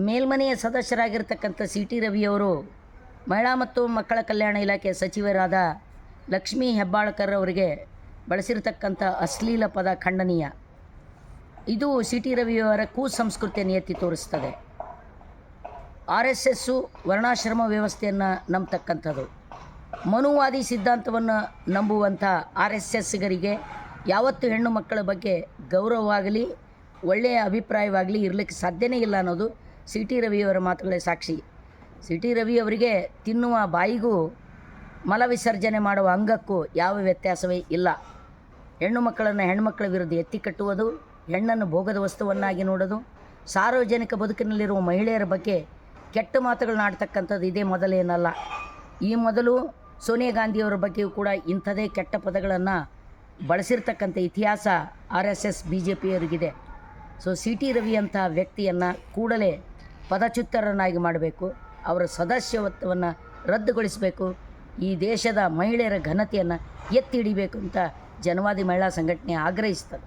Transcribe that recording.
ಮೇಲ್ಮನೆಯ ಸದಸ್ಯರಾಗಿರ್ತಕ್ಕಂಥ C T ರವಿಯವರು ಮಹಿಳಾ ಮತ್ತು ಮಕ್ಕಳ ಕಲ್ಯಾಣ ಇಲಾಖೆ ಸಚಿವರಾದ ಲಕ್ಷ್ಮೀ ಹೆಬ್ಬಾಳ್ಕರ್ ಅವರಿಗೆ ಬಳಸಿರತಕ್ಕಂಥ ಅಶ್ಲೀಲ ಪದ ಖಂಡನೀಯ. ಇದು ಸಿ ಟಿ ರವಿಯವರ ಕುಸಂಸ್ಕೃತಿಯನ್ನು ಎತ್ತಿ ತೋರಿಸ್ತದೆ. ಆರ್ ಎಸ್ ಎಸ್ಸು ವರ್ಣಾಶ್ರಮ ವ್ಯವಸ್ಥೆಯನ್ನು ನಂಬತಕ್ಕಂಥದ್ದು. ಮನುವಾದಿ ಸಿದ್ಧಾಂತವನ್ನು ನಂಬುವಂಥ ಆರ್ ಎಸ್ ಎಸ್ಗರಿಗೆ ಯಾವತ್ತು ಹೆಣ್ಣು ಮಕ್ಕಳ ಬಗ್ಗೆ ಗೌರವವಾಗಲಿ, ಒಳ್ಳೆಯ ಅಭಿಪ್ರಾಯವಾಗಲಿ ಇರಲಿಕ್ಕೆ ಸಾಧ್ಯನೇ ಇಲ್ಲ ಅನ್ನೋದು ಸಿ ಟಿ ರವಿಯವರ ಮಾತುಗಳೇ ಸಾಕ್ಷಿ. ಸಿ ಟಿ ರವಿಯವರಿಗೆ ತಿನ್ನುವ ಬಾಯಿಗೂ ಮಲವಿಸರ್ಜನೆ ಮಾಡುವ ಅಂಗಕ್ಕೂ ಯಾವ ವ್ಯತ್ಯಾಸವೇ ಇಲ್ಲ. ಹೆಣ್ಣು ಮಕ್ಕಳನ್ನು ಹೆಣ್ಣುಮಕ್ಕಳ ವಿರುದ್ಧ ಎತ್ತಿ ಕಟ್ಟುವುದು, ಹೆಣ್ಣನ್ನು ಭೋಗದ ವಸ್ತುವನ್ನಾಗಿ ನೋಡೋದು, ಸಾರ್ವಜನಿಕ ಬದುಕಿನಲ್ಲಿರುವ ಮಹಿಳೆಯರ ಬಗ್ಗೆ ಕೆಟ್ಟ ಮಾತುಗಳನ್ನ ಆಡ್ತಕ್ಕಂಥದ್ದು ಇದೇ ಮೊದಲೇನಲ್ಲ. ಈ ಮೊದಲು ಸೋನಿಯಾ ಗಾಂಧಿಯವರ ಬಗ್ಗೆಯೂ ಕೂಡ ಇಂಥದೇ ಕೆಟ್ಟ ಪದಗಳನ್ನು ಬಳಸಿರ್ತಕ್ಕಂಥ ಇತಿಹಾಸ R S S, B J ಪಿಯವರಿಗಿದೆ. So C T Ravi ಅಂಥ ವ್ಯಕ್ತಿಯನ್ನು ಕೂಡಲೇ ಪದಚ್ಯುತರನ್ನಾಗಿ ಮಾಡಬೇಕು, ಅವರ ಸದಸ್ಯತ್ವವನ್ನು ರದ್ದುಗೊಳಿಸಬೇಕು, ಈ ದೇಶದ ಮಹಿಳೆಯರ ಘನತೆಯನ್ನು ಎತ್ತಿ ಹಿಡಿಬೇಕು ಅಂತ ಜನವಾದಿ ಮಹಿಳಾ ಸಂಘಟನೆ ಆಗ್ರಹಿಸ್ತದೆ.